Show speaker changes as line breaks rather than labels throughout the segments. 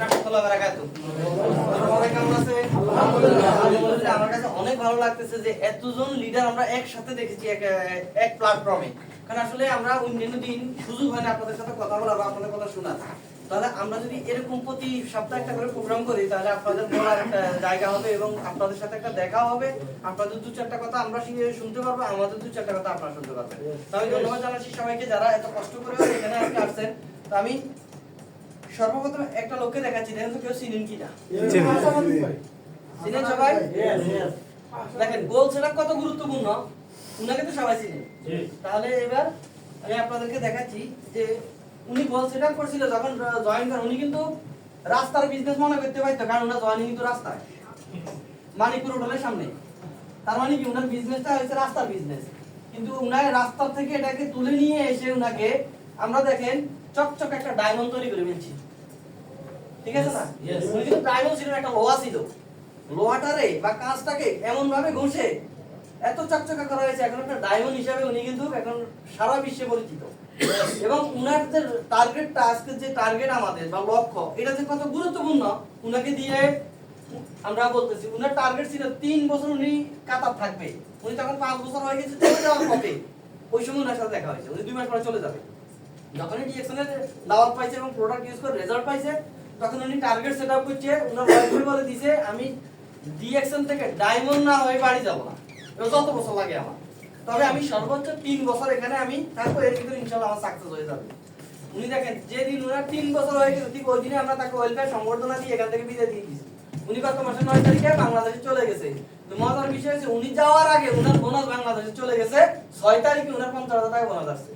রাহমাতুল্লাহি ওয়া বারাকাতুহু। সবাই কেমন আছেন? আলহামদুলিল্লাহ, আমার কাছে অনেক ভালো লাগতেছে যে এতজন লিডার আমরা একসাথে দেখেছি এক এক প্ল্যাটফর্মে কারণ আসলে আমরা অন্যান্য দিন সুযোগ হয় না আপনাদের সাথে কথা বলার বা আপনাদের কথা শোনার। তাহলে আমরা যদি এরকম প্রতি সপ্তাহে একটা করে প্রোগ্রাম করি তাহলে আপনাদের বলার একটা জায়গা হবে এবং আপনাদের সাথে একটা দেখা হবে। আপনাদের দু চারটা কথা আমরা শুনতে পারব আমাদের দু চারটা কথা আপনারা শুনতে পারবেন। তো আমি ধন্যবাদ জানাচ্ছি সবাইকে যারা এত কষ্ট করে এখানে আজকে আসছেন। তো আমি সর্বপ্রথম একটা লোককে দেখাচ্ছি দেখেন তো কেউ চিনেন কিনা? চিনেন। সবাই? দেখেন গোল সেটা কত গুরুত্বপূর্ণ উনাকে তো সবাই চিনে। তাহলে এবার আমি আপনাদেরকে দেখাচ্ছি যে উনি গোল সেট আপ করছিল যখন জয়েন করেন উনি কিন্তু রাস্তার বিজনেস মনে করতে পারতো কারণ ওনার জয়েনিং কিন্তু রাস্তায়। মানিকপুর হোটেলের সামনে। তার মানে কি ওনার বিজনেসটা হয়েছে রাস্তার বিজনেস কিন্তু উনার রাস্তা থেকে এটাকে তুলে নিয়ে এসে উনাকে আমরা দেখেন চকচক একটা ডায়মন্ড তৈরি করে ফেলছি। ঠিক আছে না? উনি কিন্তু ডায়মন্ড ছিল একটা লোহা ছিল। লোহাটারে বা কাঁচটাকে এমন ভাবে ঘষে এত চকচকা করা হয়েছে এখন একটা ডায়মন্ড হিসাবে উনি কিন্তু এখন সারা বিশ্বে পরিচিত। এবং উনার যে টার্গেটটা আজকে যে টার্গেট আমাদের বা লক্ষ্য, এটা যে কত গুরুত্বপূর্ণ, উনাকে দিয়ে আমরা বলতেছি, উনার টার্গেট ছিল তিন বছর উনি কাতার থাকবে। উনি তখন পাঁচ বছর হয়ে গেছে চলে যাওয়ার পথে। ওই সময় উনার সাথে দেখা হয়েছে, উনি দুই মাস পরে চলে যাবে। যখনই ডিএক্সনের দাওয়াত পাইছে এবং প্রোডাক্ট ইউজ করে রেজাল্ট পাইছে, তখন উনি টার্গেট সেট আপ করছে, উনার ওয়াইফকে বলে দিছে, আমি ডিএক্সন থেকে ডায়মন্ড না হয়ে বাড়ি যাব না। যত বছর লাগে আমার। তবে আমি সর্বোচ্চ তিন বছর এখানে আমি থাকব এর ভিতরে ইনশাল্লাহ আমার সাকসেস হয়ে যাবে। উনি দেখেন যেদিন উনার তিন বছর হয়ে গেছে ঠিক ওই দিনে আমরা তাকে ওয়েলফেয়ার সংবর্ধনা দিয়ে এখান থেকে বিদায় দিয়ে দিয়েছি। উনি গত মাসের নয় তারিখে বাংলাদেশে চলে গেছে। মজার বিষয় হচ্ছে উনি যাওয়ার আগে উনার বোনাস বাংলাদেশে চলে গেছে ছয় তারিখে উনার পঞ্চাশ হাজার টাকা বোনাস আসছে।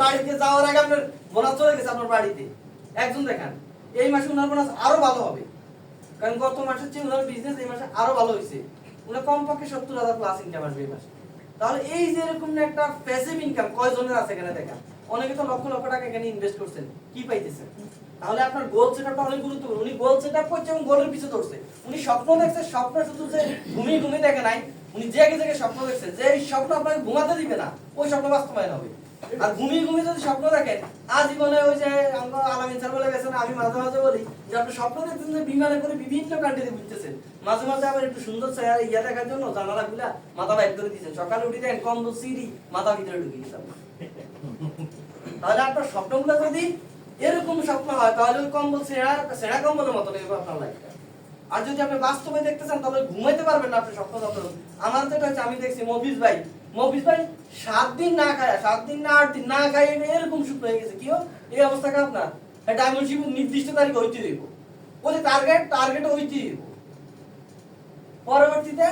বাড়িতে যাওয়ার আগে আপনার বোনাস চলে গেছে আপনার বাড়িতে। একজন দেখান এই মাসে উনার বোনাস আরও ভালো হবে। কারণ গত মাসের চেয়ে উনার বিজনেস এই মাসে আরও ভালো হয়েছে। উনার কমপক্ষে সত্তর হাজার প্লাস ইনকাম আসবে এই মাসে। তাহলে এই যে এরকম একটা প্যাসিভ ইনকাম কয়জনের আছে এখানে দেখা? অনেকে তো লক্ষ লক্ষ টাকা এখানে ইনভেস্ট করছেন, কি পাইতেছেন? তাহলে আপনার গোল সেটআপটা অনেক গুরুত্বপূর্ণ। উনি গোল করছে এবং গোলের পিছে ধরছে উনি স্বপ্ন দেখছে, স্বপ্ন শুধু যে ঘুমিয়ে ঘুমিয়ে দেখে নাই, উনি জেগে জেগে স্বপ্ন দেখছে যে এই স্বপ্ন আপনাকে ঘুমাতে দিবে না, ওই স্বপ্ন বাস্তবায়ন হবে। আর ঘুমিয়ে ঘুমিয়ে যদি স্বপ্ন দেখেন, আজীবনে ওই যে আমরা আলামিন স্যার বলে গেছেন, আমি মাঝে মাঝে বলি যে আপনি স্বপ্ন দেখতেছেন যে বিমানে করে বিভিন্ন কান্ট্রিতে ঘুরতেছেন, মাঝে মাঝে আবার একটু সুন্দর চেহারা ইয়া দেখার জন্য জানালা গুলা মাথা বাইর করে দিয়েছেন। সকালে উঠে দেন কম্বল, সিঁড়ি, মাথা ভিতরে ঢুকিয়ে দিতাম তাহলে আপনার স্বপ্নগুলো যদি এরকম স্বপ্ন হয়, তাহলে ওই কম্বল, সেরা সেরা কম্বলের মতো লাগবে আপনার লাইফটা আর যদি আপনি বাস্তবে দেখতে চান, তাহলে ঘুমাইতে পারবেন না আপনি স্বপ্ন স্বপ্ন আমার যেটা হচ্ছে, আমি দেখছি মফিজ ভাই। মফিজ ভাই সাত দিন না খায় সাত দিন না আট দিন না খায় এরকম হয়ে গেছে। এই আপনার? ডায়মন্ড শিপ নির্দিষ্ট তারিখে হইতে দিব। ওই যে টার্গেট টার্গেট হইতে দিব। পরবর্তীতে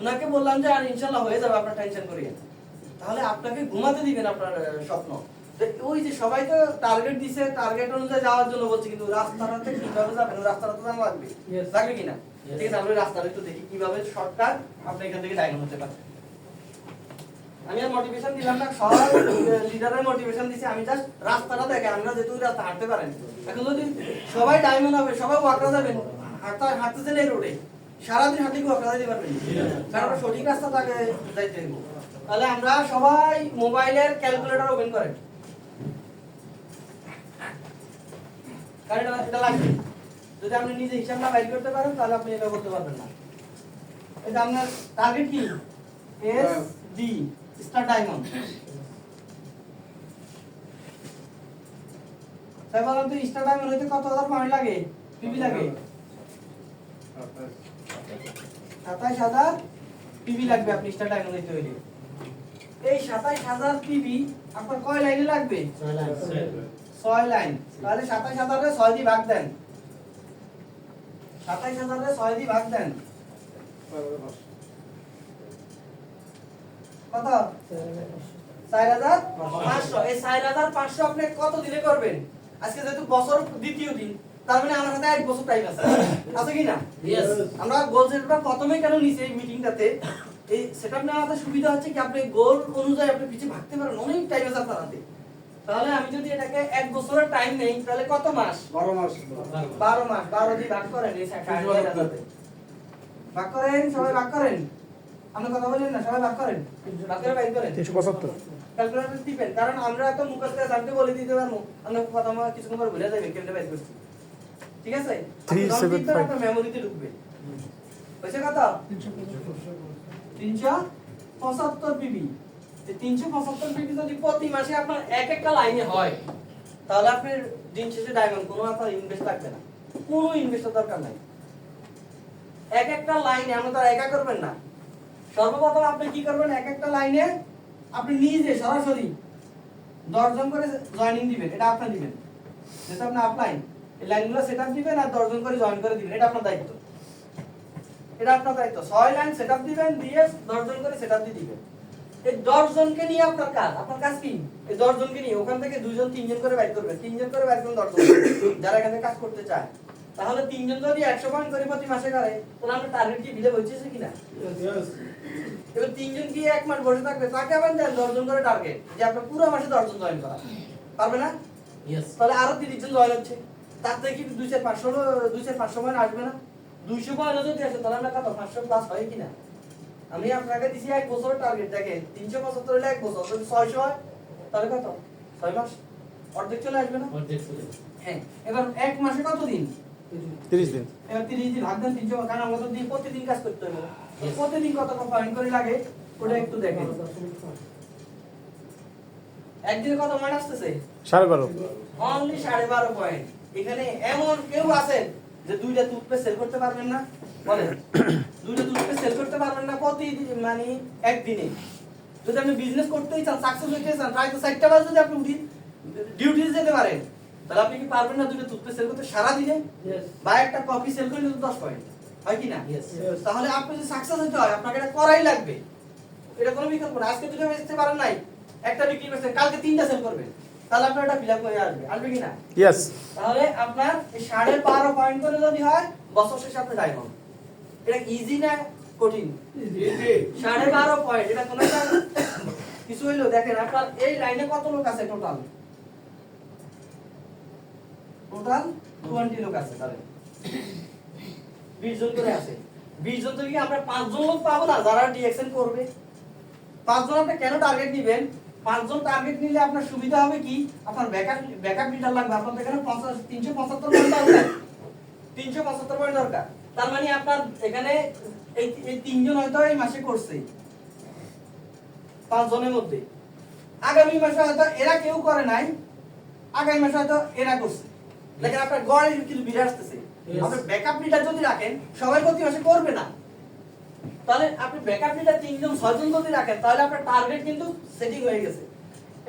উনাকে বললাম যে আর ইনশাল্লাহ হয়ে যাবে আপনার টেনশন করিয়ে তাহলে আপনাকে ঘুমাতে দিবেন আপনার স্বপ্ন। ওই যে সবাই তো টার্গেট দিছে টার্গেট অনুযায়ী যাওয়ার জন্য বলছে কিন্তু রাস্তাটাতে কীভাবে যাবেন? রাস্তাটা তো জানা লাগবে। লাগবে কিনা? ঠিক আছে আমরা রাস্তাটা একটু দেখি কীভাবে শর্টকাট আপনি এখান থেকে ডায়মন্ড হতে পারেন আমি আর মোটিভেশন দিলাম না, সব লিডারের মোটিভেশন দিছি, আমি জাস্ট রাস্তাটা দেখে, আমরা যেহেতু রাস্তা হাঁটতে পারেন এখন যদি সবাই ডায়মন্ড হবে, সবাই ওয়াকরা যাবেন হাঁটতে হাঁটতেছেন এই রোডে সারাদিন হাঁটে কি ওয়াকরা যেতে পারবেন কারণ সঠিক রাস্তা তাকে যাইতে হইব। তাহলে আমরা সবাই মোবাইলের ক্যালকুলেটর ওপেন করেন। যদি আপনি নিজে হিসাব না বাইর করতে পারেন, তাহলে আপনি এটা করতে পারবেন না। এটা আপনার টার্গেট কি? এস ডি স্টার ডায়মন্ড তাই বললাম তো স্টার ডায়মন্ড হইতে কত হাজার পয়েন্ট লাগে? পিবি লাগে। সাতাইশ হাজার পিবি লাগবে আপনি স্টার ডায়মন্ড হইতে হইলে। এই সাতাইশ হাজার পিবি আপনার কয় লাইনে লাগবে? ছয় লাইন। তাহলে সাতাইশ হাজারে ছয় দিয়ে ভাগ দেন। সাতাইশ হাজারে ছয় দিয়ে ভাগ দেন। কত? চার হাজার পাঁচশো। এই চার হাজার পাঁচশো আপনি কত দিনে করবেন? আজকে যেহেতু বছর দ্বিতীয় দিন তার মানে আমার হাতে এক বছর টাইম আছে। আছে কি না? আমরা গোল সেটআপটা প্রথমে কেন নিছি এই মিটিংটাতে এই সেটআপ নেওয়াতে সুবিধা হচ্ছে কি আপনি গোল অনুযায়ী আপনি পিছিয়ে ভাগতে পারেন অনেক টাইম আছে আপনার হাতে। তাহলে আমি যদি এটাকে এক বছরের টাইম নেই তাহলে কত মাস?
বারো মাস।
বারো মাস বারো দিয়ে ভাগ করেন এই। ভাগ করেন সবাই ভাগ করেন? আপনি কথা বলেন না সবাই ভাগ করেন। ভাগ করে বাইর করেন।
তিনশো পঁচাত্তর।
ক্যালকুলেটর টিপেন কারণ আমরা তো মুখস্থ জানতে বলে দিতে পারব। আমরা কথা আমার কিছুক্ষণ পর ভুলে যাবে কেমনে বাইর করছি। ঠিক আছে?
Three, seven, five.
মেমোরিতে ঢুকবে। হয়েছে কথা? তিনশো পঁচাত্তর পিবি তিনশো পঁচাত্তর পিবি যদি প্রতি মাসে আপনার এক একটা লাইনে হয় তাহলে আপনার দিন শেষে ডায়মন্ড কোনো আপনার ইনভেস্ট লাগবে না। কোনো ইনভেস্টের দরকার নাই। এক একটা লাইনে আমরা তো একা করবেন না। সর্বপ্রথম আপনি কি করবেন? এক একটা লাইনে আপনি নিজে, সরাসরি দশজন করে জয়েনিং দিবেন, এটা আপনার দিবেন। যেটা আপনি আপলাইন এই লাইনগুলো সেট আপ দিবেন আর দশজন করে জয়েন করে দিবেন, এটা আপনার দায়িত্ব। এটা আপনার দায়িত্ব। ছয় লাইন সেট আপ দিবেন, দিয়ে দশজন করে সেট আপ দিয়ে দিবেন। এই দশজনকে নিয়ে আপনার কাজ আপনার কাজ কি? এই দশজনকে নিয়ে, ওখান থেকে দুইজন তিনজন করে বাইর করবেন, তিনজন করে বাইর করবেন দশজন। যারা এখানে কাজ করতে চায়। তাহলে তিনজন যদি একশো পয়েন্ট করে প্রতি মাসে করে তাহলে আমরা টার্গেট কি দিলে বলছিস কিনা? এবার তিনজন কি এক মাস বসে থাকবে তাকে আবার দেন দশজন করে টার্গেট যে আপনার পুরো মাসে দশজন জয়েন করা। পারবে না? তাহলে আরও তিরিশ জন জয়েন হচ্ছে। তার থেকে কি দুই চার পাঁচশো দুই চার পাঁচশো পয়েন্ট আসবে না। দুইশো পয়েন্ট যদি আসে তাহলে আমরা কত? পাঁচশো প্লাস হয় কিনা? আমি আপনাকে দিছি এক বছরের টার্গেট দেখেন তিনশো পঁচাত্তর হলে এক বছর যদি ছয়শো হয় তাহলে কত? ছয় মাস। অর্ধেক চলে আসবে না? হ্যাঁ এবার এক মাসে কত দিন
তিরিশ দিন।
তিরিশ দিন ভাগ দেন তিনশো কারণ আমাদের দিয়ে প্রতিদিন কাজ করতে হবে। প্রতিদিন কত পয়েন্ট করে লাগে ওটা একটু দেখেন। একদিনে কত পয়েন্ট আসতেছে?
সাড়ে বারো।
অনলি সাড়ে বারো পয়েন্ট এখানে এমন কেউ আছেন যে দুইটা টুথপেস্ট সেল করতে পারবেন না। বলেন দুইটা টুথপেস্ট সেল করতে পারবেন না প্রতি মানে একদিনে। যদি আপনি বিজনেস করতেই চান সাকসেস হইতে চান প্রায় তো চারটা বাজে যদি আপনি ডিউটি যেতে পারেন। তাহলে আপনি কি পারবেন না দুইটা টুথপেস্ট সেল করতে? সারা দিনে? বা একটা কফি সেল করলে তো দশ পয়েন্ট। হয় কি না? তাহলে আপনি যদি সাকসেস হতে হয় আপনাকে এটা করাই লাগবে। এটা কোনো বিকল্প না। আজকে দুটো বেচতে পারেন নাই একটা বিক্রি করছেন কালকে তিনটা সেল করবেন। তাহলে আপনার এটা ফিল আপ করে আসবে। আসবে কি না?
ইয়েস
তাহলে আপনার এই সাড়ে বারো পয়েন্ট করে যদি হয় বছর শেষে আপনি ডায়মন্ড এটা ইজি না কঠিন? সাড়ে বারো পয়েন্ট এটা কোনো কিছু হইল দেখেন আপনার এই লাইনে কত লোক আছে টোটাল টোটাল টোয়েন্টি লোক আছে জন করে আছে। বিশ জন আমরা লোক পাবো না, যারা করবে। আপনি কেন টার্গেট টার্গেট নিলে আপনার সুবিধা হবে কি? আপনার ব্যাকআপ ব্যাকআপ লাগবে। আপনার এখানে তিনশো পঁচাত্তর পয়েন্ট দরকার। পয়েন্ট দরকার। তার মানে আপনার এখানে এই এই তিনজন হয়তো এই মাসে করছে। পাঁচ জনের মধ্যে। আগামী মাসে হয়তো এরা কেউ করে নাই। আগামী মাসে হয়তো এরা করছে। দেখেন আপনার গড়ে কিন্তু বিরাট আসতেছে। আপনি ব্যাকআপ লিডার যদি রাখেন সবাই প্রতি মাসে করবে না। তাহলে আপনি ব্যাকআপ লিডার তিনজন ছয়জন যদি রাখেন তাহলে আপনার টার্গেট কিন্তু সেটিং হয়ে গেছে।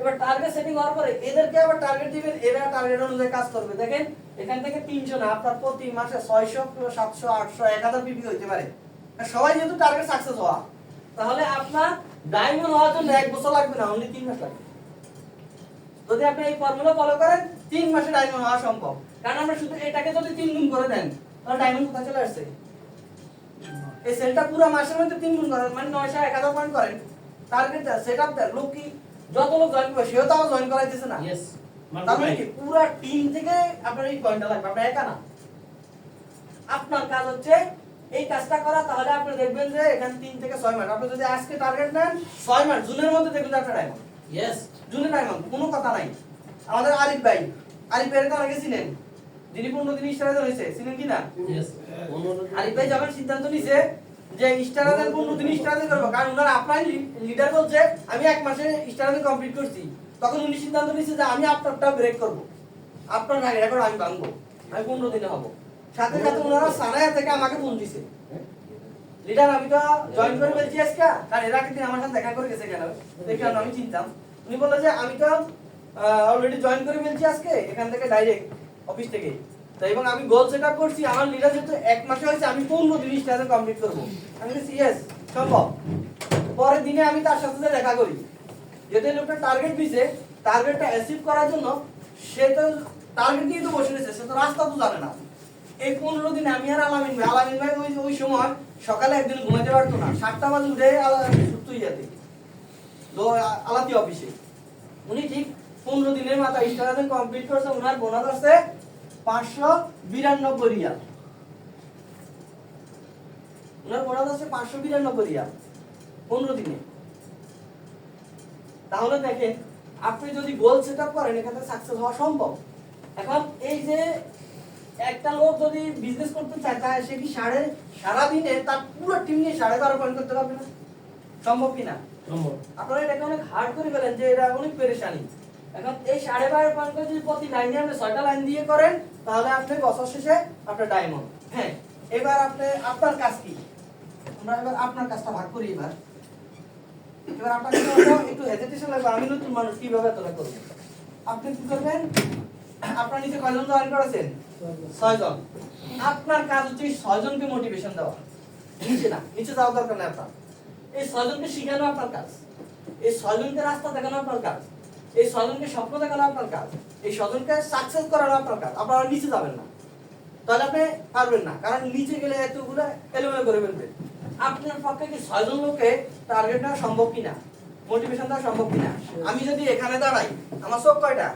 এবার টার্গেট সেটিং হওয়ার পরে এদেরকে আবার টার্গেট দিবেন এরা টার্গেট অনুযায়ী কাজ করবে। দেখেন এখান থেকে তিনশো না আপনার প্রতি মাসে ছয়শো সাতশো আটশো এক হাজার পিপি হইতে পারে। সবাই যেহেতু টার্গেট সাকসেস হওয়া তাহলে আপনার ডায়মন্ড হওয়ার জন্য এক বছর লাগবে না অনলি তিন মাস লাগবে। যদি আপনি এই ফর্মুলা ফলো করেন তিন মাসে ডায়মন্ড হওয়া সম্ভব। কারণ আমরা শুধু এটাকে যদি তিন গুণ করে দেন তাহলে ডায়মন্ড কোথায় চলে আসছে? এই সেলটা পুরো মাসের মধ্যে তিন গুণ করেন মানে নয়শো এক হাজার পয়েন্ট করেন টার্গেট সেট আপ দেন লোক কি যত লোক জয়েন করবে সেও তো জয়েন করাইতেছে না। তার মানে কি পুরো টিম থেকে আপনার এই পয়েন্টটা লাগবে? আপনার একা না? আপনার কাজ হচ্ছে এই কাজটা করা তাহলে আপনি দেখবেন যে এখানে তিন থেকে ছয় মাস। আপনি যদি আজকে টার্গেট নেন ছয় মাস জুনের মধ্যে দেখবেন আপনার ডায়মন্ড জুনের ডায়মন্ড কোনো কথা নাই। আমাদের আরিফ ভাই। আরিফ ভাইয়ের তো অনেকে চিনেন যিনি পনেরো দিন স্টারে হয়েছে চিনেন কি না? আরিফ ভাই যখন সিদ্ধান্ত নিছে যে স্টারাদের পনেরো দিন স্টারাদের করব কারণ ওনার আপনার লিডার বলছে আমি এক মাসে স্টারাদের কমপ্লিট করছি। তখন উনি সিদ্ধান্ত নিছে যে আমি আপনারটা ব্রেক করব। আপনার আগে রেকর্ড আমি ভাঙবো। আমি পনেরো দিনে হব। সাথে সাথে ওনারা সারায়া থেকে আমাকে ফোন দিছে। লিডার আমি তো জয়েন করে বলছি আজকে। কারণ এরা কিন্তু আমার সাথে দেখা করে গেছে কেন? দেখি আমি চিনতাম। উনি বলল যে আমি তো অলরেডি জয়েন করে ফেলছি আজকে, এখান থেকে ডাইরেক্ট অফিস থেকে। তো এবং আমি গোল সেট আপ করছি, আমার লিডার যেহেতু এক মাসে হয়েছে, আমি পনেরো দিন স্টাজে কমপ্লিট করব। আমি ইয়েস সম্ভব। পরের দিনে আমি তার সাথে সাথে দেখা করি। এই লোকটা টার্গেট দিছে টার্গেটটা অ্যাচিভ করার জন্য সে তো টার্গেট নিয়ে তো বসে রয়েছে, সে তো রাস্তা তো জানে না। এই পনেরো দিনে আমি আর আলামিন ভাই আলামিন ভাই ওই ওই সময় সকালে একদিন ঘুমাতে পারতো না, সাতটা বাজে উঠে সুস্থ হয়ে যেতে। তো আলাতি অফিসে উনি ঠিক পনেরো দিনের মাথায় স্টারাজেন কমপ্লিট করছে ওনার বোনাস আছে পাঁচশো বিরানব্বই রিয়াল। ওনার বোনাস আছে পাঁচশো বিরানব্বই রিয়াল পনেরো দিনে। তাহলে দেখেন আপনি যদি গোল সেট আপ করেন এখানে সাকসেস হওয়া সম্ভব। এখন এই যে একটা লোক যদি বিজনেস করতে চায় তাহলে সে কি সাড়ে সারাদিনে তার পুরো টিম নিয়ে সাড়ে বারো পয়েন্ট করতে পারবে না? সম্ভব কিনা
সম্ভব।
আপনারা এটাকে অনেক হার্ড করে ফেলেন যে এটা অনেক পেরেশানি। এখন এই সাড়ে বারো পয়েন্ট যদি প্রতি লাইনে আপনি ছয়টা লাইন দিয়ে করেন তাহলে আপনি বছর শেষে আপনার ডায়মন্ড হ্যাঁ এবার আপনি আপনার কাজ কি? আমরা এবার আপনার কাজটা ভাগ করি এবার। এবার আপনার একটু হেজিটেশন লাগবে আমি নতুন মানুষ কীভাবে এতটা করব? আপনি কি করবেন? আপনার নিচে কয়জন জয়েন করেছেন? ছয়জন। আপনার কাজ হচ্ছে ছয়জনকে মোটিভেশন দেওয়া। নিচে না নিচে যাওয়া দরকার নেই আপনার। এই ছয়জনকে শিখানো আপনার কাজ। এই ছয়জনকে রাস্তা দেখানো আপনার কাজ। এই স্বজনকে স্বপ্ন দেখানো আপনার কাজ। এই স্বজনকে সাকসেস করানো আপনার কাজ। আপনারা নিচে যাবেন না। তাহলে আপনি পারবেন না। কারণ নিচে গেলে এতগুলো এলোমেলো করে ফেলবেন আপনার পক্ষে কি ছয়জন লোকে টার্গেট নেওয়া সম্ভব কিনা? মোটিভেশন দেওয়া সম্ভব কিনা? আমি যদি এখানে দাঁড়াই আমার চোখ কয়টা?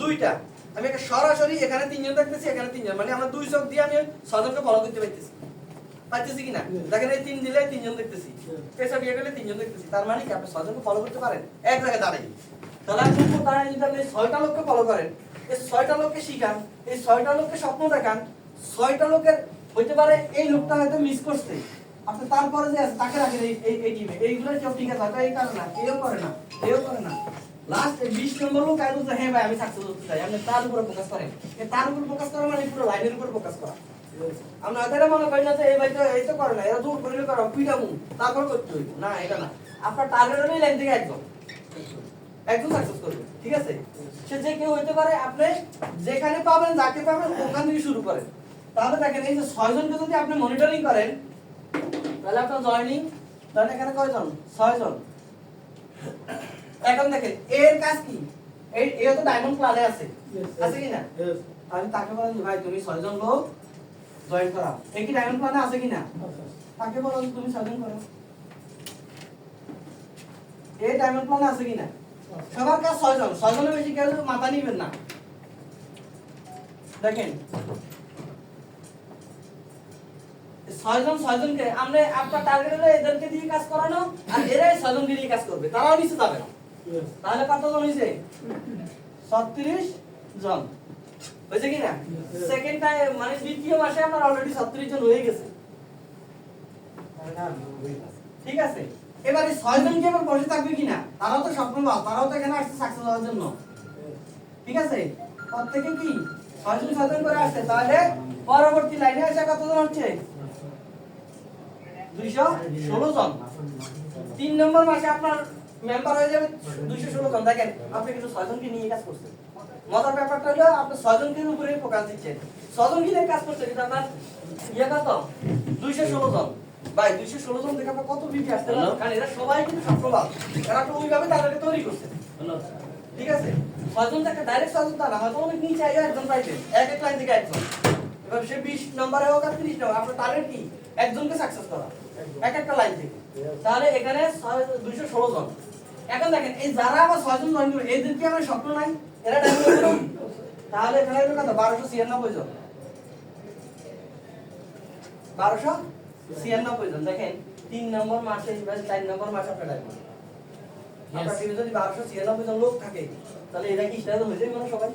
দুইটা। আমি একটা সরাসরি এখানে তিনজন দেখতেছি এখানে তিনজন। মানে আমার দুই চোখ দিয়ে আমি ছয়জনকে ফলো করতে পারতেছি। পারতেছি কিনা? দেখেন এই তিন দিলে তিনজন দেখতেছি। পেশা বিয়ে গেলে তিনজন দেখতেছি। তার মানে কি আপনি ছয়জনকে ফলো করতে পারেন? এক জায়গায় দাঁড়াই। তাহলে আপনি দাঁড়ায় যদি আপনি ছয়টা লোককে ফলো করেন, এই ছয়টা লোককে শিখান, এই ছয়টা লোককে স্বপ্ন দেখান, ছয়টা লোকের হইতে পারে এই লোকটা হয়তো মিস করছে। আপনি তারপরে যে আছে, তাকে রাখেন এই এই টিমে এইগুলো কেউ ঠিক আছে এই কারণ না, এও করে না, এও করে না। লাস্ট বিশ নম্বর লোক যে হ্যাঁ ভাই, আমি সাকসেস হতে চাই। আপনি তার উপরে ফোকাস করেন। তার উপর ফোকাস করা মানে পুরো লাইনের উপর ফোকাস করা। আমরা এদের মনে করি না যে, এই ভাই তো, এই তো করে না, এরা দূর করে করো পিটামু তারপর করতে হইব। না, এটা না। আপনার টার্গেট হলো লাইন থেকে একদম। একদম সাকসেস করবে ঠিক আছে? সে যে কেউ হইতে পারে আপনি যেখানে পাবেন যাকে পাবেন ওখান থেকে শুরু করেন। তাহলে দেখেন এই যে ছয়জনকে যদি আপনি মনিটরিং করেন তাহলে আপনার জয়নিং তাহলে এখানে কয়জন? ছয়জন। এখন দেখেন এর কাজ কি? এই এ তো ডায়মন্ড প্ল্যানে আছে। আছে কি না? আমি তাকে বলেন ভাই তুমি ছয়জন লোক জয়েন করাও। এ কি ডায়মন্ড প্ল্যানে আছে কি না? তাকে বলো যে তুমি ছয়জন করো। এই ডায়মন্ড প্ল্যানে আছে কি না? সবার কাজ ছয়জন ছয়জনের বেশি কেউ মাথা নিবেন না। দেখেন। ছয়জন ছয়জনকে আমরা আপনার টার্গেট হলো এদেরকে দিয়ে কাজ করানো আর এরাই ছয়জনকে দিয়ে কাজ করবে। তারাও নিচে যাবে। না তাহলে কতজন হয়েছে ছত্রিশ জন। হয়েছে কি না? সেকেন্ড টাইম মানে দ্বিতীয় মাসে আমার অলরেডি ছত্রিশ জন হয়ে গেছে। ঠিক আছে? এবারে ছয়জন কি আবার বসে থাকবে কিনা? তারাও তো স্বপ্নবাজ তারাও তো এখানে আসছে সাকসেস হওয়ার জন্য। ঠিক আছে? প্রত্যেকে কি? ছয়জন ছয়জন করে আসছে, তাহলে পরবর্তী লাইনে আসে কতজন হচ্ছে? দুইশো ষোলো জন। তিন নম্বর মাসে আপনার মেম্বার হয়ে যাবে দুইশো ষোলো জন। দেখেন, আপনি কিন্তু ছয়জনকে নিয়ে কাজ করছেন। মজার ব্যাপারটা হলো, আপনি ছয়জনকে উপরে ফোকাস দিচ্ছেন। ছয়জনকে নিয়ে কাজ করছেন, কিন্তু আপনার ইয়ে কত? দুইশো ষোলো জন। ভাই দুইশো ষোলো জন দেখে কত বিপি আসতে কারণ এরা সবাই কিন্তু সফলবাদ এরা তো ওইভাবে তাদেরকে তৈরি করছে। ঠিক আছে? ছয়জন থেকে ডাইরেক্ট ছয়জন তা না হয়তো অনেক নিচে আইয়া একজন পাইছেন এক এক লাইন থেকে একজন। এবার সে বিশ নম্বরে হোক আর তিরিশ নম্বর আপনার টার্গেট কি? একজনকে সাকসেস করা। এক একটা লাইন থেকে। তাহলে এখানে দুইশো ষোলো জন। এখন দেখেন এই যারা আবার ছয়জন জয়েন করবে এদের কি আমার স্বপ্ন নাই? এরা তাহলে এখানে কত? বারোশো ছিয়ানব্বই জন। বারোশো? ছিয়ানব্বই জন। দেখেন তিন নম্বর মাসে চার নম্বর মাসে আপনার ডায়মন্ড আপনার টিমে যদি বারোশো ছিয়ানব্বই জন লোক থাকে তাহলে এরা কি স্টার হয়ে যাবে সবাই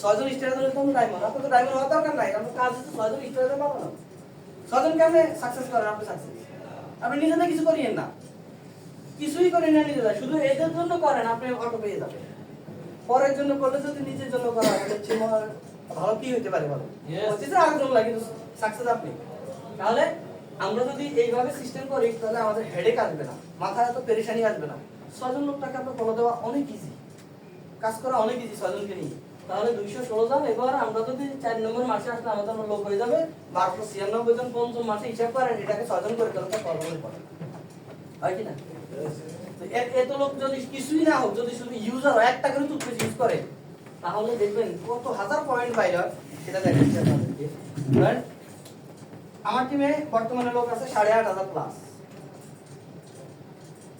ছয়জন স্টার হলে তো ডায়মন্ড আপনার তো ডায়মন্ড হওয়ার দরকার নাই। আপনার কাজ হচ্ছে ছয়জন স্টার হলে পাবো না সাকসেস করেন আপনি সাকসেস আপনি কিছু করিয়েন না। কিছুই করেন না নিজেরা শুধু এদের জন্য করেন আপনি অটো পেয়ে যাবেন। পরের জন্য করলে যদি নিজের জন্য করা হচ্ছে ভালো কি হইতে পারে ভালো. হচ্ছে আরেকজন লাগে সাকসেস আপনি। তাহলে আমরা যদি এইভাবে সিস্টেম করি, তাহলে আমাদের হেডেক আসবে না। মাথায় এত পেরেশানি আসবে না। ছয়জন লোকটাকে আপনার ফলো দেওয়া অনেক ইজি কাজ করা অনেক ইজি ছয়জনকে নিয়ে। তাহলে দুইশো ষোলো জন, এবার আমরা যদি চার নম্বর মাসে আসলে আমাদের লোক হয়ে যাবে, বারোশো ছিয়ানব্বই জন পঞ্চম মাসে হিসাব করেন এটাকে ছয়জন করে তাহলে তার কর্মই পড়ে হয় কি না? এত লোক যদি কিছুই না হোক, যদি শুধু ইউজার একটা করে টুথপেস্ট ইউজ করে, তাহলে দেখবেন কত হাজার পয়েন্ট বাইর হয়। সেটা দেখাচ্ছি আপনাদেরকে? আমার টিমে বর্তমানে লোক আছে সাড়ে আট হাজার প্লাস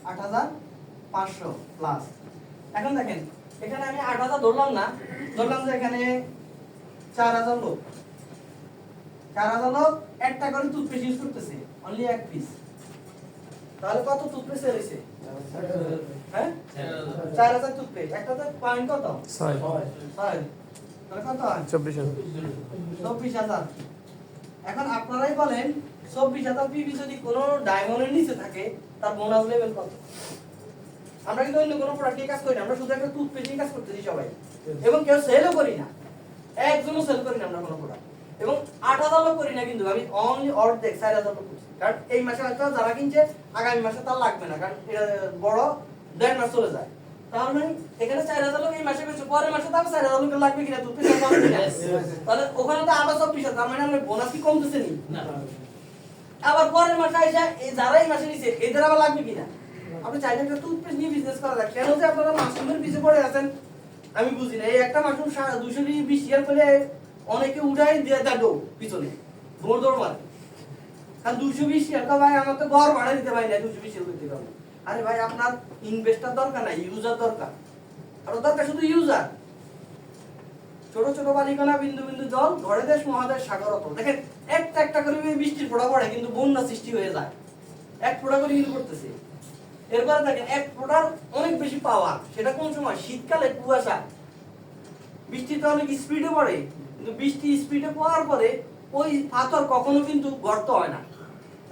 আট হাজার পাঁচশো প্লাস এখন দেখেন এখানে আমি আট হাজার ধরলাম না ধরলাম যে এখানে চার হাজার লোক। চার হাজার লোক একটা করে টুথপেস্ট ইউজ করতেছে অনলি এক পিস তাহলে কত টুথপেস্ট হয়েছে হ্যাঁ? চার হাজার টুথপেস্ট একটাতে পয়েন্ট কত?
ছয়।
ছয়। তাহলে কত হয়?
চব্বিশ হাজার।
চব্বিশ হাজার। এখন আপনারাই বলেন, চব্বিশ হাজার পিবি যদি কোনো ডায়মন্ডের নিচে থাকে, তার বোনাস লেভেল কত? আমরা কিন্তু অন্য কোনো প্রোডাক্ট কাজ করি না, আমরা শুধু একটা টুথপেস্ট নিয়ে কাজ করতেছি সবাই। এবং কেউ সেলও করি না। একজনও সেল করি না আমরা কোনো প্রোডাক্ট এবং আট হাজার লোক করি না কিন্তু, আমি অনলি অর্ধেক, চার হাজার লোক করছি। কারণ এই মাসে যারা কিনছে, আগামী মাসে তার লাগবে না, কারণ এটা বড়, দেড় মাস চলে যায়। তাহলে মানে এখানে চার হাজার লোক এই মাসে করছে পরের মাসে তার চার হাজার লোকের লাগবে কিনা টুথপেস্ট তাহলে ওখানে তো আবার চব্বিশ হাজার মানে আমরা বোনাস কি কমতেছে নি? আবার পরের মাসে এসে যারা এই মাসে নিছে এদের আবার লাগবে কিনা? আপনি চাইলে একটা টুথপেস্ট নিয়ে বিজনেস করা যায় কেন যে আপনারা মাশরুমের পিছে পড়ে আছেন? আমি বুঝি না। এই একটা মাশরুম দুশো বিশ ইয়ার করে অনেকে উঠাই দিয়ে ডো পিছনে দৌড় দৌড় মারে। কারণ দুশো বিশ ইয়ার তো ভাই আমার তো ঘর ভাড়া দিতে পারি না দুশো বিশ ইয়ার করতে পারব। আরে ভাই, আপনার ইনভেস্টার দরকার নাই ইউজার দরকার। আর দরকার শুধু ইউজার ছোট ছোট বালিকণা বিন্দু বিন্দু জল ঘরে দেশ মহাদেশ সাগর অতল দেখেন, একটা একটা করে বৃষ্টির ফোঁটা পড়ে, কিন্তু বন্যা সৃষ্টি হয়ে যায়। এক ফোঁটা করে কিন্তু পড়তেছে। এরপরে দেখেন, এক ফোঁটার অনেক বেশি পাওয়ার সেটা কোন সময়? শীতকালে কুয়াশা। বৃষ্টিতে অনেক স্পিডে পড়ে, কিন্তু বৃষ্টি স্পিডে পড়ার পরে ওই পাথর কখনো কিন্তু গর্ত হয় না।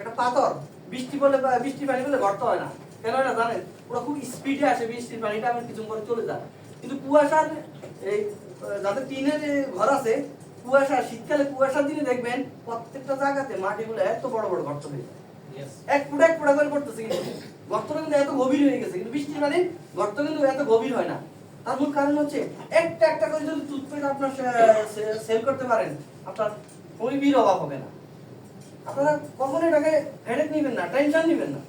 একটা পাথর, বৃষ্টি বলে বৃষ্টি পানি বলে গর্ত হয় না। কেন না জানেন ওরা খুব স্পিডে আসে বৃষ্টির পানিটা আমার কিছু করে চলে যায়। কিন্তু কুয়াশার এই যাদের টিনের যে ঘর আছে কুয়াশা শীতকালে কুয়াশার দিনে দেখবেন প্রত্যেকটা জায়গাতে মাটিগুলো এত বড় বড় গর্ত হয়ে এক ফুটা এক ফুটা করে পড়তেছে কিন্তু। গর্তটা কিন্তু এত গভীর হয়ে গেছে কিন্তু বৃষ্টির মানে গর্ত কিন্তু এত গভীর হয় না। তার মূল কারণ হচ্ছে একটা একটা করে যদি টুথপেস্ট আপনার সেল করতে পারেন আপনার পরিবির অভাব হবে না। আপনারা কখনো এটাকে হেডেক নেবেন না টেনশন নেবেন না।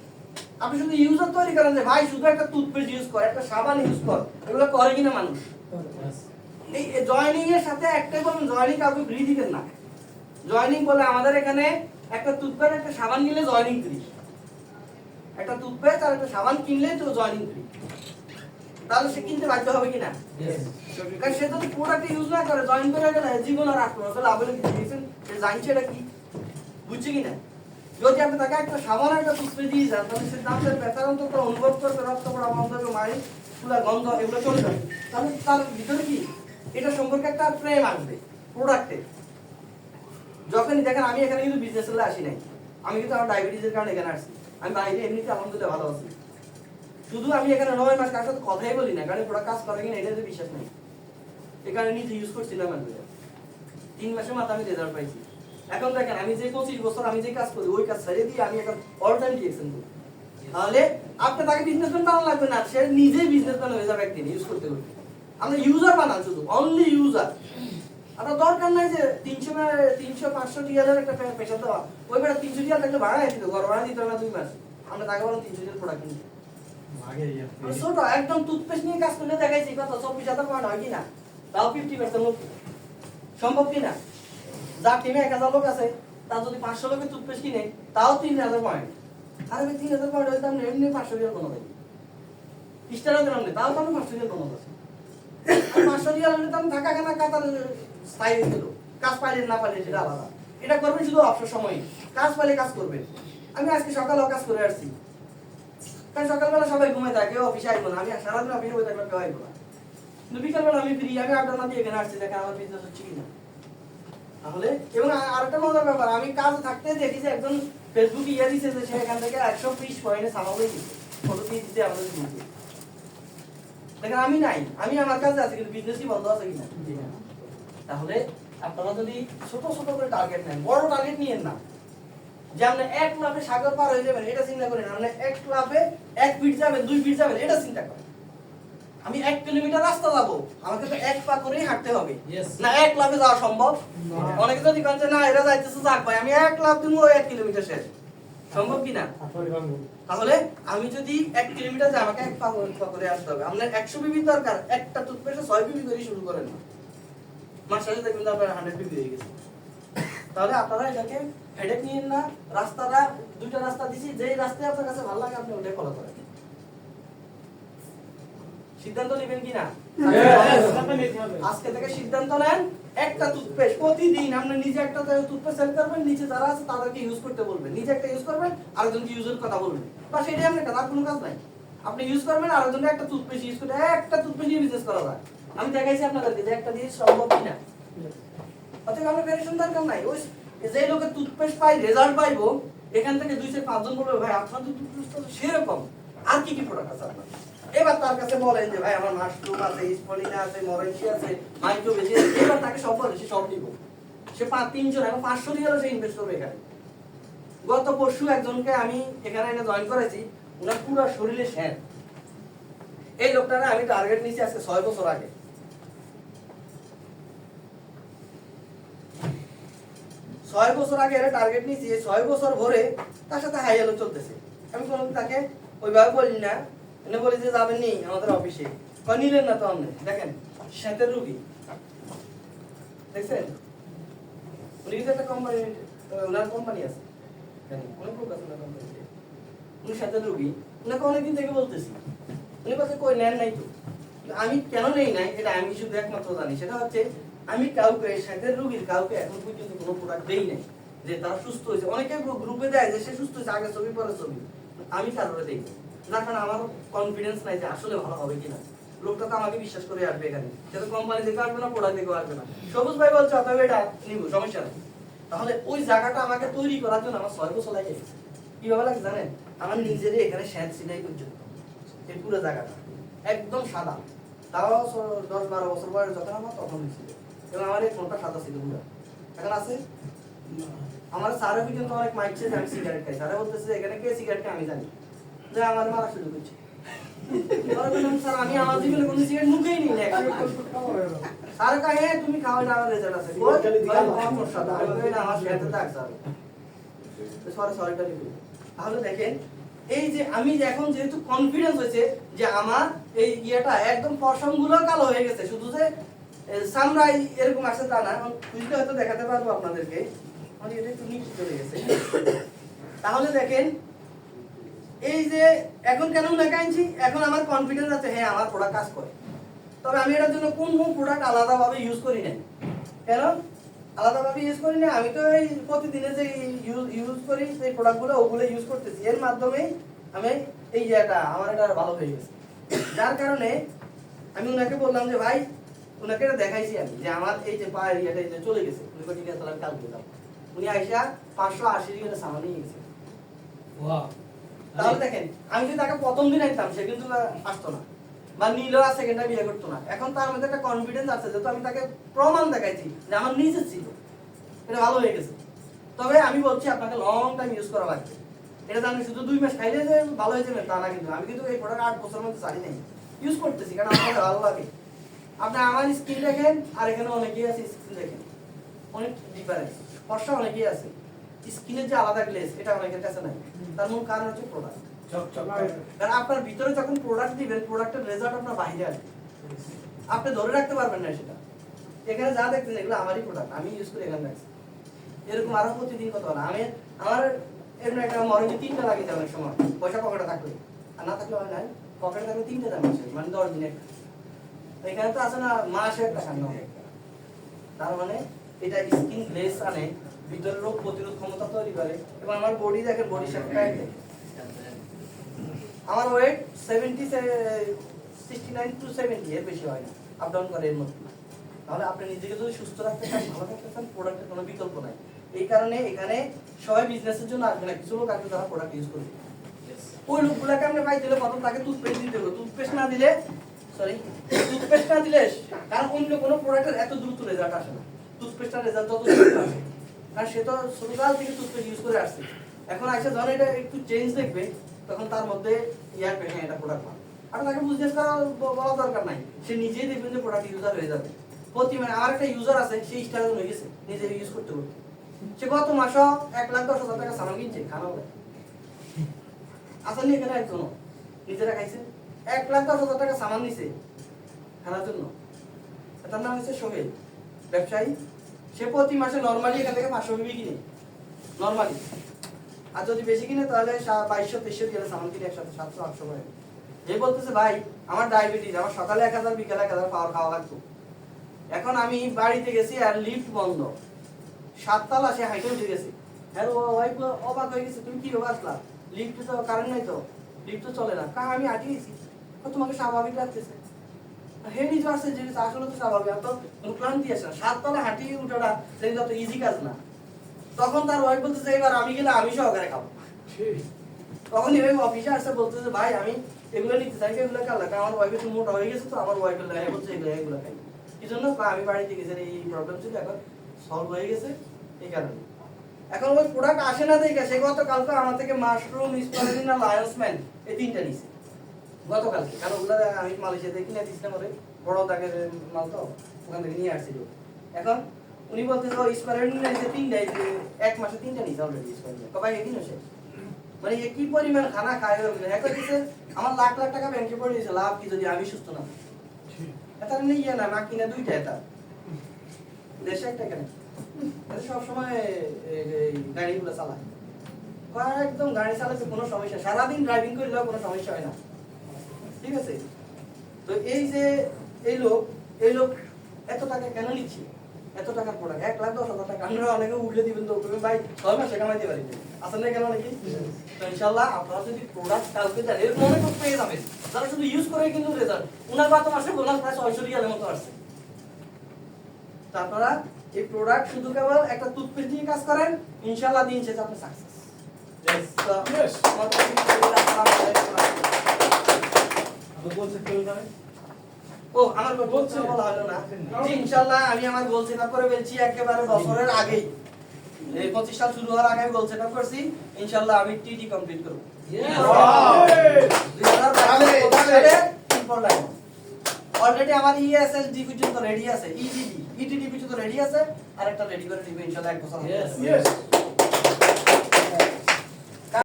আপনি শুধু ইউজার তৈরি করেন যে ভাই শুধু একটা টুথপেস্ট ইউজ কর একটা সাবান ইউজ কর এগুলো করে কিনা মানুষ? এই জয়নিং এর সাথে একটাই বলুন জয়নিং কাউকে ফ্রি দিবেন না। জয়নিং বলে আমাদের এখানে একটা টুথপেস্ট একটা সাবান কিনলে জয়নিং ফ্রি একটা টুথপেস্ট আর একটা সাবান কিনলে তো জয়নিং ফ্রি তাহলে সে কিনতে বাধ্য হবে কিনা? কারণ সে তো প্রোডাক্ট ইউজ না করে জয়েন করে গেলে জীবন আর তাহলে লাভ হলো সে জানছে এটা কি? বুঝছে কিনা? যদি আপনি তাকে একটা সাবান একটা টুথপেস্ট দিয়ে যান তাহলে সে দাঁতের ব্যথার অন্তত অনুভব করবে, রক্ত পড়া বন্ধ মারি চুলা গন্ধ, এগুলো চলে যাবে। তাহলে তার ভিতরে কি? এটা সম্পর্কে একটা প্রেম আসবে প্রোডাক্টে যখনই দেখেন, আমি এখানে কিন্তু বিজনেস হলে আসি নাই। আমি কিন্তু আমার ডায়াবেটিসের কারণে এখানে আসছি আমি বাইরে এমনিতে আলহামদুলিল্লাহ ভালো আছি। শুধু আমি এখানে নয় মাস কার সাথে কথাই বলি না, কারণ প্রোডাক্ট কাজ করে কিনা এটাতে বিশ্বাস নেই। কারণে নিজে ইউজ করছিলাম আমি। তিন মাসের মাথা আমি রেজাল্ট পাইছি। এখন দেখেন আমি যে পঁচিশ বছর আমি যে কাজ করি ওই কাজ ছেড়ে দিয়ে আমি এখন ডিএক্সএন করি তাহলে আপনি তাকে বিজনেসম্যান বানানো লাগবে না সে নিজেই বিজনেসম্যান হয়ে যাবে একদিন ইউজ করতে করতে। আমরা ইউজার বানান শুধু অনলি ইউজার আপনার দরকার নাই যে তিনশো তিনশো পাঁচশো রিয়ালের একটা পেশা দেওয়া। ওই বেটা তিনশো রিয়াল থাকলে ভাড়া দিত ঘর ভাড়া দিতে না দুই মাস। আমরা তাকে বলেন তিনশো রিয়াল প্রোডাক্ট কিনতে। আর ছোট একদম টুথপেস্ট নিয়ে কাজ করলে দেখাইছি কত চব্বিশ হাজার পয়েন্ট হয় কিনা তাও ফিফটি পার্সেন্ট সম্ভব কিনা যার টিমে এক হাজার লোক আছে, তার যদি পাঁচশো লোকের টুথপেস্ট কিনে, তাও তিন হাজার পয়েন্ট আরে ভাই, তিন হাজার পয়েন্ট হইতে আপনি এমনি পাঁচশো রিয়াল কোনো দেয় স্টার দিলাম না তাও তো আমি পাঁচশো রিয়াল পাঁচশো রিয়াল হলে তো আমি খানা কাতার স্থায়ী দিল কাজ পাইলে না পাইলে সেটা আলাদা। এটা করবেন শুধু অবসর সময়। কাজ পাইলে কাজ করবেন। আমি আজকে সকালেও কাজ করে আসছি। কারণ সকালবেলা সবাই ঘুমে থাকে অফিসে আইবো না। আমি সারাদিন অফিসে বসে থাকলে কেউ আইবো না। কিন্তু বিকালবেলা আমি ফ্রি আমি আড্ডা না দিয়ে এখানে আসছি দেখেন আমার বিজনেস হচ্ছে কিনা। তাহলে এবং আরেকটা মজার ব্যাপার আমি কাজ থাকতে দেখি যে একজন ফেসবুক ইয়ে দিছে যে সে এখান থেকে একশো বিশ পয়েন্টে সামাবে দিচ্ছে ফটো দিয়ে দিতে আমাদের গ্রুপে দেখেন আমি নাই। আমি আমার কাছে আছি কিন্তু বিজনেসই বন্ধ আছে কিনা? তাহলে আপনারা যদি ছোট ছোট করে টার্গেট নেন বড় টার্গেট নিয়েন না। যে আপনি এক লাভে সাগর পার হয়ে যাবেন এটা চিন্তা করেন। আপনি এক লাভে এক ফিট যাবেন দুই ফিট যাবেন এটা চিন্তা করেন। আমি এক কিলোমিটার রাস্তা যাব। আমাকে তো এক পা করেই হাঁটতে হবে। না এক লাভে যাওয়া সম্ভব। অনেকে যদি কাছে না এরা যাইতেছে যাক ভাই আমি এক লাভ দিব ওই এক কিলোমিটার শেষ। সম্ভব কি না? তাহলে আমি যদি এক কিলোমিটার যাই আমাকে এক পা করে- পা করে আসতে হবে। আপনার একশো বিবি দরকার একটা টুথপেস্টে ছয় বিবি করে শুরু করেন। মাস শেষে দেখবেন যে আপনার হান্ড্রেড বিবি হয়ে গেছে। তাহলে আপনারা এটাকে হেডেক নিয়েন না। রাস্তাটা দুইটা রাস্তা দিছি যেই রাস্তায় আপনার কাছে ভালো লাগে আপনি ওটাই ফলো করেন। সিদ্ধান্ত নেবেন কি না?
Yes.
আজকে থেকে সিদ্ধান্ত নেন একটা টুথপেস্ট প্রতিদিন আপনি নিজে একটা টুথপেস্ট সেল করবেন নিচে যারা আছে তাদেরকে ইউজ করতে বলবেন। নিজে একটা ইউজ করবেন আরেকজনকে ইউজের কথা বলবেন। বা সেটাই আপনার কাজ আর কোনো কাজ নাই। আপনি ইউজ করবেন আরেকজনকে একটা টুথপেস্ট ইউজ করে একটা টুথপেস্ট নিয়ে বিজনেস করা যায়। আমি দেখাইছি আপনাদেরকে যে একটা দিয়ে সম্ভব কিনা অতএব আমরা ভ্যারিয়েশন দরকার নাই। ওই যে লোকের টুথপেস্ট পাই রেজাল্ট পাইবো এখান থেকে দুই থেকে পাঁচজন বলবে ভাই আপনার তো টুথপেস্ট সেরকম। আর কি কি প্রোডাক্ট আছে আপনার? এবার তার কাছে বলেন যে, ভাই, আমার মাশরুম আছে স্পলিনা আছে মরেন্সি আছে মাইক্রোবেজি আছে। এবার তাকে সব বলে, সে সব দিব সে পাঁচ তিনজন এখন পাঁচশো দিয়ে সে ইনভেস্ট করবে এখানে। গত পরশু একজনকে আমি এখানে এনে জয়েন করেছি, ওনার পুরো শরীরে শ্যান এই লোকটারে আমি টার্গেট নিয়েছি আজকে ছয় বছর আগে। ছয় বছর আগে এর টার্গেট নিয়েছি ছয় বছর ভরে তার সাথে হাই এলো চলতেছে। আমি কোনো তাকে ওইভাবে বলি না। এনে বলি যে যাবেন নি আমাদের অফিসে। কয় নিলেন না তো আপনি। দেখেন, শ্বেতের রুগী। দেখছেন? উনি কিন্তু একটা কোম্পানি ওনার কোম্পানি আছে। অনেক লোক আছে ওনার কোম্পানিতে উনি রুগী। ওনাকে অনেকদিন থেকে বলতেছি। উনি কাছে কই, নেন নাই তো। আমি কেন নেই নাই, এটা আমি শুধু একমাত্র জানি। সেটা হচ্ছে, আমি কাউকে, শ্বেতের রুগীর কাউকে এখন পর্যন্ত কোনো প্রোডাক্ট দেই নাই। যে তারা সুস্থ হয়েছে। অনেকে গ্রুপে দেয় যে সে সুস্থ হয়েছে আগে ছবি পরে ছবি। আমি দেই না। যার কারণে আমার কনফিডেন্স নাই যে আসলে ভালো হবে কিনা। লোকটা তো আমাকে বিশ্বাস করে আসবে এখানে। সে তো কোম্পানি দেখে আসবে না প্রোডাক্ট দেখে আসবে না। সবুজ ভাই বলছে, অতএব এটা নিব, সমস্যা নেই। তাহলে ওই জায়গাটা আমাকে তৈরি করার জন্য আমার ছয় বছর লাগে। কীভাবে লাগে জানেন? আমার নিজেরই এখানে শ্যান সিলাই পর্যন্ত। এই পুরো জায়গাটা। একদম সাদা। তাও দশ, বারো বছর বয়স যখন আমার, তখন হয়েছিল। এবং আমার এই ফোনটা সাদা ছিল পুরো। এখন আছে? আমার স্যারে পর্যন্ত অনেক মাইকছে যে আমি সিগারেট খাই স্যারে বলতেছে এখানে কে সিগারেট খায় আমি জানি যে আমার মারা শুরু করছে হ্যাঁ যে এখন যেহেতু কনফিডেন্স হয়েছে যে আমার এই ইয়েটা একদম পশমগুলো কালো হয়ে গেছে শুধু যে সামরাই এরকম আছে তা না বুঝলে হয়তো দেখাতে পারব আপনাদেরকে তাহলে দেখেন, এই যে এখন কেন লেখা আনছি? এখন আমার কনফিডেন্স আছে হ্যাঁ আমার প্রোডাক্ট কাজ করে। তবে আমি এটার জন্য কোন কোন প্রোডাক্ট আলাদাভাবে ইউজ করি না কেন? আলাদাভাবে ইউজ করি না আমি তো এই প্রতিদিনে যে ইউজ ইউজ করি, সেই প্রোডাক্টগুলো ওগুলো ইউজ করতেছি। এর মাধ্যমে আমি এই ইয়েটা আমার এটা ভালো হয়ে গেছে। যার কারণে আমি ওনাকে বললাম যে, ভাই, ওনাকে এটা দেখাইছি আমি যে আমার এই যে পায়ের ইয়েটা চলে গেছে। ঠিক আছে, তাহলে আমি কালকে যাব। উনি আইসা পাঁচশো আশি রিয়ালে সামান নিয়ে গেছে। তাহলে দেখেন আমি যদি তাকে প্রথম দিন আনতাম সে কিন্তু আসতো না। বা নীল আর সেকেন্ডটা বিয়ে করতো না। এখন তার মধ্যে একটা কনফিডেন্স আছে যেহেতু আমি তাকে প্রমাণ দেখাইছি যে আমার নিজের ছিল। এটা ভালো হয়ে গেছে। তবে আমি বলছি আপনাকে লং টাইম ইউজ করা লাগবে। এটা জানি শুধু দুই মাস খাইলে যে ভালো হয়ে যাবে তা না কিন্তু। আমি কিন্তু এই প্রোডাক্ট আট বছরের মধ্যে জানি নাই। ইউজ করতেছি কারণ আমার ভালো লাগে। আপনি আমার স্কিন দেখেন আর এখানে অনেকেই আছে স্কিন দেখেন। অনেক ডিফারেন্স ফর্সা অনেকেই আছে? স্কিনের যে আলাদা গ্লেজ এটা অনেকের কাছে নাই। তার মূল কারণ হচ্ছে প্রোডাক্ট কারণ আপনার ভিতরে যখন প্রোডাক্ট দিবেন প্রোডাক্টের রেজাল্ট আপনার বাইরে আসবে। আপনি ধরে রাখতে পারবেন না সেটা। এখানে যা দেখতেন এগুলো আমারই প্রোডাক্ট আমি ইউজ করে এখানে রাখছি এরকম আরও প্রতিদিন কত আমি আমার এরকম একটা মরণে তিনটা লাগে অনেক সময়। পয়সা পকেটে থাকলে আর না থাকলে হয় না। পকেটে থাকলে তিনটে দাম আছে মানে দশ দিনে এখানে তো আছে না মাসে একটা তার মানে এটা স্কিন গ্লেস আনে ভিতরে রোগ প্রতিরোধ ক্ষমতা তৈরি করে এবং আমার বডি দেখেন বডি শেপটা আমার weight seventy sixty nine to seventy এর বেশি হয় না। আপ ডাউন করে এর মধ্যে। তাহলে আপনি নিজেকে যদি সুস্থ রাখতে চান ভালো রাখতে চান প্রোডাক্টের কোনো বিকল্প নাই। এই কারণে এখানে সবাই বিজনেসের জন্য আসবে না। কিছু লোক আসবে যারা প্রোডাক্ট ইউজ করবে। ওই লোকগুলাকে আপনি পাই দিলে প্রথম তাকে টুথপেস্ট দিতে হবে। টুথপেস্ট না দিলে সরি টুথপেস্ট না দিলে কারণ অন্য কোনো প্রোডাক্টের এত দ্রুত রেজাল্ট আসে না। টুথপেস্টের রেজাল্ট যত দ্রুত আসে কারণ সে তো ছোটকাল থেকে টুথপেস্ট ইউজ করে আসছে। এখন আসে যখন এটা একটু চেঞ্জ দেখবে, তখন তার মধ্যে ইয়ার পেশে এটা প্রোডাক্ট পাবে আর তাকে বিজনেস করা বলা দরকার নাই। সে নিজেই দেখবেন যে প্রোডাক্ট ইউজার হয়ে যাবে। প্রতি মানে আমার একটা ইউজার আছে সেই স্টাইল হয়ে গেছে, নিজে ইউজ করতে করতে। সে গত মাসও এক লাখ দশ হাজার টাকা সামান কিনছে খানা বলে আসেননি এখানে একজনও নিজেরা খাইছে। এক লাখ দশ হাজার টাকা সামান নিছে খানার জন্য। তার নাম হচ্ছে সোহেল, ব্যবসায়ী। সে প্রতি মাসে নর্মালি এখান থেকে পাঁচশো বিবি কিনে। নর্মালি আর যদি বেশি কিনে, তাহলে বাইশশো, তেইশশো দিয়ে সামান কিনে একসাথে, সাতশো, আটশো করে। এই বলতেছে, ভাই, আমার ডায়াবেটিস আমার সকালে এক হাজার, বিকালে এক হাজার পাওয়ার খাওয়া লাগতো এখন আমি বাড়িতে গেছি আর লিফট বন্ধ। সাততলা, সে হাইটে উঠে গেছে। হ্যাঁ ও ওয়াইফ অবাক হয়ে গেছে, তুমি কি ভাবে আসলা? লিফটে তো কারেন্ট নাই তো। লিফট তো চলে না। কা, আমি হাঁটি গেছি। তোমাকে স্বাভাবিক লাগতেছে। হেডি তো আছে যে আসলে তো স্বাভাবিক আর তো কোনো ক্লান্তি আসে না। সাততলা হাঁটি উঠাটা সেটা তো ইজি কাজ না। তখন তার ওয়াইফ বলতেছে, এবার আমি গেলে আমি সহকারে খাব। তখন এই অফিসে আসছে বলতেছে, ভাই, আমি এগুলো নিতে চাই এগুলো কাল আমার ওয়াইফ একটু মোটা হয়ে গেছে তো, আমার ওয়াইফের লাগে বলছে, এগুলো এগুলো খাই। এই জন্য? আমি বাড়িতে গেছি এই প্রবলেম ছিল, এখন সলভ হয়ে গেছে, এই কারণে। এখন ওই প্রোডাক্ট আসে না দেখে, সে গতকালকে আমার থেকে মাশরুম স্পাইরালিন আর লায়ন্স ম্যান এই তিনটা নিছে। গতকালকে কারণ ওগুলো আমি মালয়েশিয়া থেকে কিনে দিয়েছিলাম ওরে বড় দাগের মাল তো ওখান থেকে নিয়ে আসছিল। এখন উনি বলতেছে ও স্পাইরালিন নিয়েছে তিনটা এই এক মাসে তিনটা নিছে অলরেডি স্পাইরালিন কবাই মানে কি পরিমাণ খানা খায় আমার লাখ লাখ টাকা ব্যাংকে পড়ে দিয়েছে লাভ কি যদি আমি সুস্থ না এটা নিয়ে ইয়ে না মা কিনা দুইটা এটা দেশে একটা কেন। সবসময় গাড়িগুলো চালায়। একদম গাড়ি চালাতে কোনো সমস্যা সারাদিন ড্রাইভিং করলেও কোনো সমস্যা হয় না। ঠিক আছে? তো এই যে এই লোক এই লোক এত টাকা কেন নিচ্ছে? এত টাকার প্রোডাক্ট এক লাখ দশ হাজার টাকা। আমরা অনেকে উঠলে দিবেন তো তুমি ভাই ছয় মাসে কামাইতে পারি আসলে কেন নাকি? তো ইনশাল্লাহ আপনারা যদি প্রোডাক্ট কালকে দেন এরকম অনেক পেয়ে যাবেন যারা শুধু ইউজ করে কিন্তু রেজাল্ট উনার গত মাসে বোনাস প্রায় ছয়শো রিয়ালের মতো আসছে। আপনারা এই প্রোডাক্ট শুধু কেবল একটা টুথপেস্ট দিয়ে কাজ করেন ইনশাল্লাহ দিন শেষে আপনি সাকসেস
Yes. Yes.
ও আমার বলছে বলা হলো না। ইনশাআল্লাহ আমি আমার গোল সেটআপ করে ফেলছি একেবারে বছরের আগেই। এই 25 সাল শুরু হওয়ার আগে গোল সেটআপ করছি ইনশাআল্লাহ আমি টিটি কমপ্লিট করব। অলরেডি আমার E ইএসএল ডি পর্যন্ত রেডি আছে ইডিডি ইডিডি পর্যন্ত রেডি আছে আর একটা রেডি করে দিব ইনশাআল্লাহ এক বছর.